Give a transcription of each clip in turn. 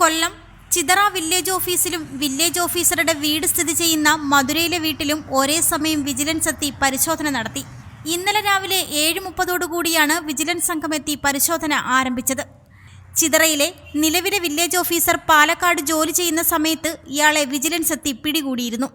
കൊല്ലം Chithara village ഓഫീസിലും village ഓഫീസറുടെ വീട് സ്ഥിതി ചെയ്യുന്ന മധുരയിലെ വീട്ടിലും ഒരേ സമയം വിജിലൻസ് എത്തി പരിശോധന നടത്തി. ഇന്നലെ രാവിലെ ഏഴ് മുപ്പതോടുകൂടിയാണ് വിജിലൻസ് സംഘം എത്തി പരിശോധന ആരംഭിച്ചത്. ചിതറയിലെ നിലവിലെ വില്ലേജ് ഓഫീസർ പാലക്കാട് ജോലി ചെയ്യുന്ന സമയത്ത് ഇയാളെ വിജിലൻസ് എത്തി പിടികൂടിയിരുന്നു.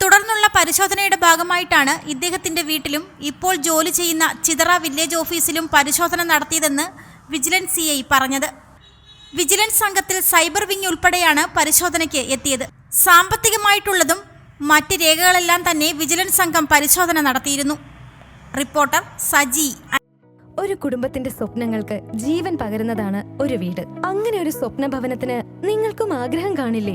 തുടർന്നുള്ള പരിശോധനയുടെ ഭാഗമായിട്ടാണ് ഇദ്ദേഹത്തിന്റെ വീട്ടിലും ഇപ്പോൾ ജോലി ചെയ്യുന്ന ചിതറ വില്ലേജ് ഓഫീസിലും പരിശോധന നടത്തിയതെന്ന് വിജിലൻസ് സി ഐ പറഞ്ഞത്. വിജിലൻസ് സംഘത്തിൽ സൈബർ വിങ് ഉൾപ്പെടെയാണ് പരിശോധനയ്ക്ക് എത്തിയത്. സാമ്പത്തികമായിട്ടുള്ളതും മറ്റ് രേഖകളെല്ലാം തന്നെ വിജിലൻസ് സംഘം പരിശോധന നടത്തിയിരുന്നു. റിപ്പോർട്ടർ സജി ഒരു കുടുംബത്തിന്റെ സ്വപ്നങ്ങൾക്ക് ജീവൻ പകരുന്നതാണ് ഒരു വീട്. അങ്ങനെ ഒരു സ്വപ്ന ഭവനത്തിന് നിങ്ങൾക്കും ആഗ്രഹം കാണില്ലേ?